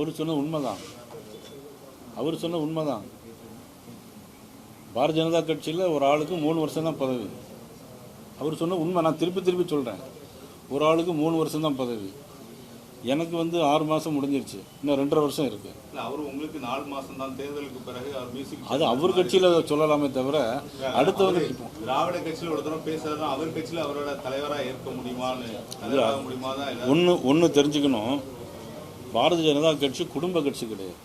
அவர் சொன்ன உண்மைதான். அவர் சொன்ன உண்மைதான். பாரதிய ஜனதா கட்சியில் ஒரு ஆளுக்கு மூணு வருஷம் தான் பதவி. அவர் சொன்ன உண்மை நான் திருப்பி திருப்பி சொல்கிறேன் ஒரு ஆளுக்கு மூணு வருஷம் தான் பதவி. எனக்கு வந்து ஆறு மாதம் முடிஞ்சிருச்சு. இன்னும் ரெண்டரை வருஷம் இருக்குது இல்ல அவர் உங்களுக்கு நாலு மாசம் தான் தேர்தலுக்கு பிறகு அது அவர் கட்சியில் சொல்லலாமே தவிர அடுத்தவங்க இப்போ திராவிட கட்சியில ஒரு தடவை பேசுறதும் அவர் கட்சியில அவரோட தலைவரா ஏற்க முடியுமான்னு தலைவராக முடியுமா தான் ஒன்று ஒன்று தெரிஞ்சுக்கணும். பாரதிய ஜனதா கட்சி குடும்ப கட்சி கிடையாது.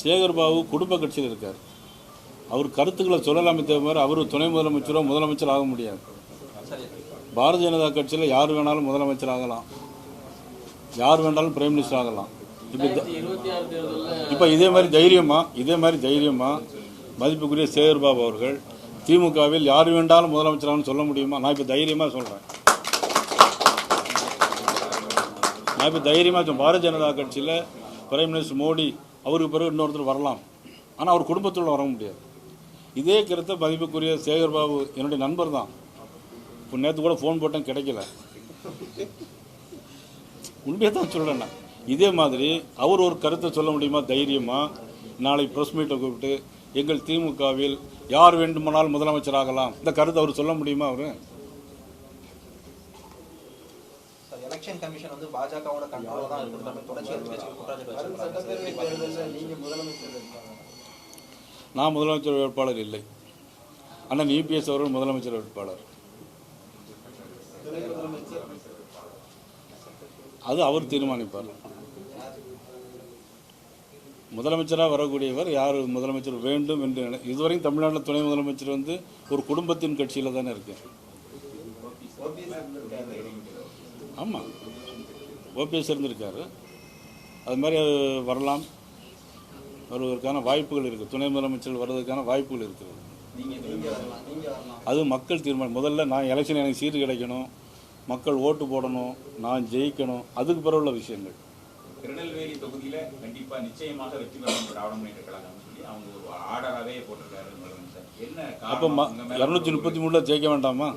சேகர் பாபு குடும்ப கட்சியில் இருக்கார். அவர் கருத்துக்களை சொல்லலாமே தவிர அவர் துணை முதலமைச்சரோ முதலமைச்சர் ஆக முடியாது. பாரதிய ஜனதா கட்சியில் யார் வேணாலும் முதலமைச்சர் ஆகலாம். யார் வேணாலும் பிரைம் மினிஸ்டர் ஆகலாம். இப்போ இப்போ இதே மாதிரி தைரியமா இதே மாதிரி தைரியமா மதிப்புக்குரிய சேகர் பாபு அவர்கள் திமுகவில் யார் வேண்டாலும் முதலமைச்சராகனு சொல்ல முடியுமா? நான் இப்போ தைரியமாக சொல்கிறேன் நான் இப்போ தைரியமாக சொல்றேன். பாரதிய ஜனதா கட்சியில் பிரைம் மினிஸ்டர் மோடி அவருக்கு பிறகு இன்னொருத்தர் வரலாம். ஆனால் அவர் குடும்பத்தோடு வர முடியாது. இதே கருத்தை மதிப்புக்குரிய சேகர் பாபு என்னுடைய நண்பர் தான். இப்போ நேற்று கூட ஃபோன் போட்டேன் கிடைக்கல. உண்மையை தான் சொல்கிறேன் நான். இதே மாதிரி அவர் ஒரு கருத்தை சொல்ல முடியுமா? தைரியமாக நாளை ப்ரெஸ் மீட்டை கூப்பிட்டு எங்கள் திமுகவில் யார் வேண்டுமானாலும் முதலமைச்சராகலாம் இந்த கருத்தை அவர் சொல்ல முடியுமா அவர்? எலெக்ஷன் கமிஷன் வந்து பாஜகவோட கண்ட்ரோல தான் இருக்குது நம்ம தொடர்ச்சி எதிர்க்கட்சிகள் குற்றச்சாட்டு வச்சிருக்காங்க. நான் முதலமைச்சர் வேட்பாளர் இல்லை. அண்ணன் இபிஎஸ் அவர்கள் முதலமைச்சர் வேட்பாளர். அது அவர் தீர்மானிப்பார். முதலமைச்சராக வரக்கூடியவர் யார் முதலமைச்சர் வேண்டும் என்று நினை- இதுவரையும் தமிழ்நாட்டில் துணை முதலமைச்சர் வந்து ஒரு குடும்பத்தின் கட்சியில் தானே இருக்கு ஆமாம் ஓபிஎஸ் இருந்திருக்காரு. அது மாதிரி வரலாம். வருவதற்கான வாய்ப்புகள் இருக்குது துணை முதலமைச்சர் வர்றதுக்கான வாய்ப்புகள் இருக்குது. அது மக்கள் தீர்மானம். முதல்ல நான் எலெக்ஷன் எனக்கு சீட்டு கிடைக்கணும். மக்கள் ஓட்டு போடணும். நான் ஜெயிக்கணும். அதுக்கு பிறகு உள்ள விஷயங்கள். திருநெல்வேலி தொகுதியில கண்டிப்பா நிச்சயமாக வெற்றி பெறும் திராவிட முன்னேற்ற கழகம் சொல்லி அவங்க ஒரு ஆர்டராகவே போட்டிருக்காரு என்ன அப்போ இரநூத்தி முப்பத்தி மூணில் ஜெயிக்க வேண்டாமா?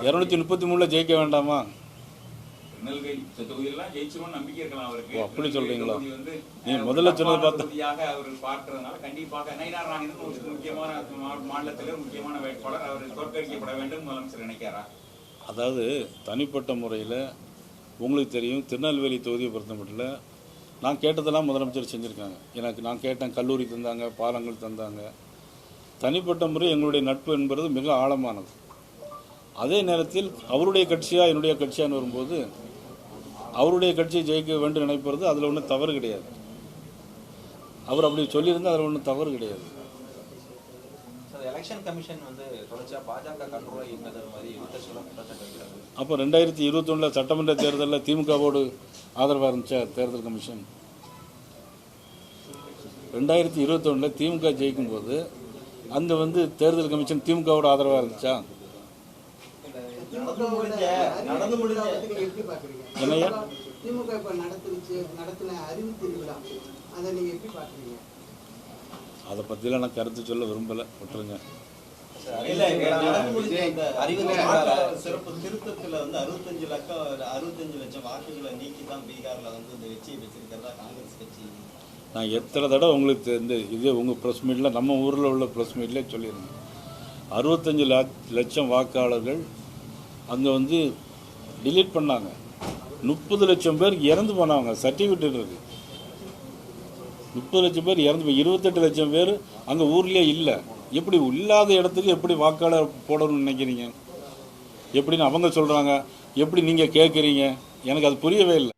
இரநூத்தி முப்பத்தி மூணில் ஜெயிக்க வேண்டாமா? அப்படி சொல்றீங்களா? அஹ், முதல்ல சொன்னதை பார்த்தா- தொகுதியாக அவர் பார்க்கறதுனால கண்டிப்பாக நயினார் நாகேந்திரன் முக்கியமான மாநிலத்திலே முக்கியமான வேட்பாளர். அவர் தோற்கடிக்கப்பட வேண்டும் முதலமைச்சர் நினைக்கிறாரா? அதாவது தனிப்பட்ட முறையில் உங்களுக்கு தெரியும் திருநெல்வேலி தொகுதியை பொறுத்த மட்டும் நான் கேட்டதெல்லாம் முதலமைச்சர் செஞ்சுருக்காங்க. எனக்கு நான் கேட்டேன் கல்லூரி தந்தாங்க பாலங்கள் தந்தாங்க. தனிப்பட்ட முறை எங்களுடைய நட்பு என்பது மிக ஆழமானது. அதே நேரத்தில் அவருடைய கட்சியா என்னுடைய கட்சியான்னு வரும்போது அவருடைய கட்சியை ஜெயிக்க வேண்டும் நினைப்பது அதில் ஒன்றும் தவறு கிடையாது. அவர் அப்படி சொல்லியிருந்தால் அதில் ஒன்றும் தவறு கிடையாது. அப்போ ரெண்டாயிரத்தி இருபத்தொன்னில் சட்டமன்ற தேர்தலில் திமுகவோடு ஆதரவாக இருந்துச்சா தேர்தல் கமிஷன்? ரெண்டாயிரத்தி இருபத்தொன்னில் திமுக ஜெயிக்கும்போது அந்த வந்து தேர்தல் கமிஷன் திமுகவோட ஆதரவாக இருந்துச்சா? நடந்து முடிஞ்ச நடந்து முடிஞ்ச. எப்படி பாக்குறீங்க? திமுக இப்ப நடத்துச்சு நடத்தின அறிவு திருவிழா அதை நீங்க எப்படி பாக்குறீங்க அதை பற்றிலாம் நான் கருத்து சொல்ல விரும்பலை விட்டுருங்க. சிறப்பு திருத்தத்துல வந்து அறுபத்தஞ்சு லட்சம் அறுபத்தஞ்சு லட்சம் வாக்குகளை நீக்கி தான் பீகார்ல வந்து இந்த வெற்றியை பெற்றிருக்கிறதா காங்கிரஸ் கட்சி? நான் எத்தனை தடவை உங்களுக்கு தெ- இந்த இதே உங்கள் ப்ரெஸ் மீட்டில் நம்ம ஊரில் உள்ள ப்ரெஸ் மீட்லேயே சொல்லியிருந்தேன். அறுபத்தஞ்சு லட்சம் வாக்காளர்கள் அங்கே வந்து டிலீட் பண்ணாங்க. முப்பது லட்சம் பேர் இறந்து போனாங்க சர்டிஃபிகேட் முப்பது லட்சம் பேர் இறந்து போய் இருபத்தெட்டு லட்சம் பேர் அங்கே ஊர்லேயே இல்லை. எப்படி இல்லாத இடத்துக்கு எப்படி வாக்காளர் போடணும்னு நினைக்கிறீங்க? எப்படின்னு அவங்க சொல்கிறாங்க எப்படி நீங்கள் கேட்குறீங்க எனக்கு அது புரியவே இல்லை.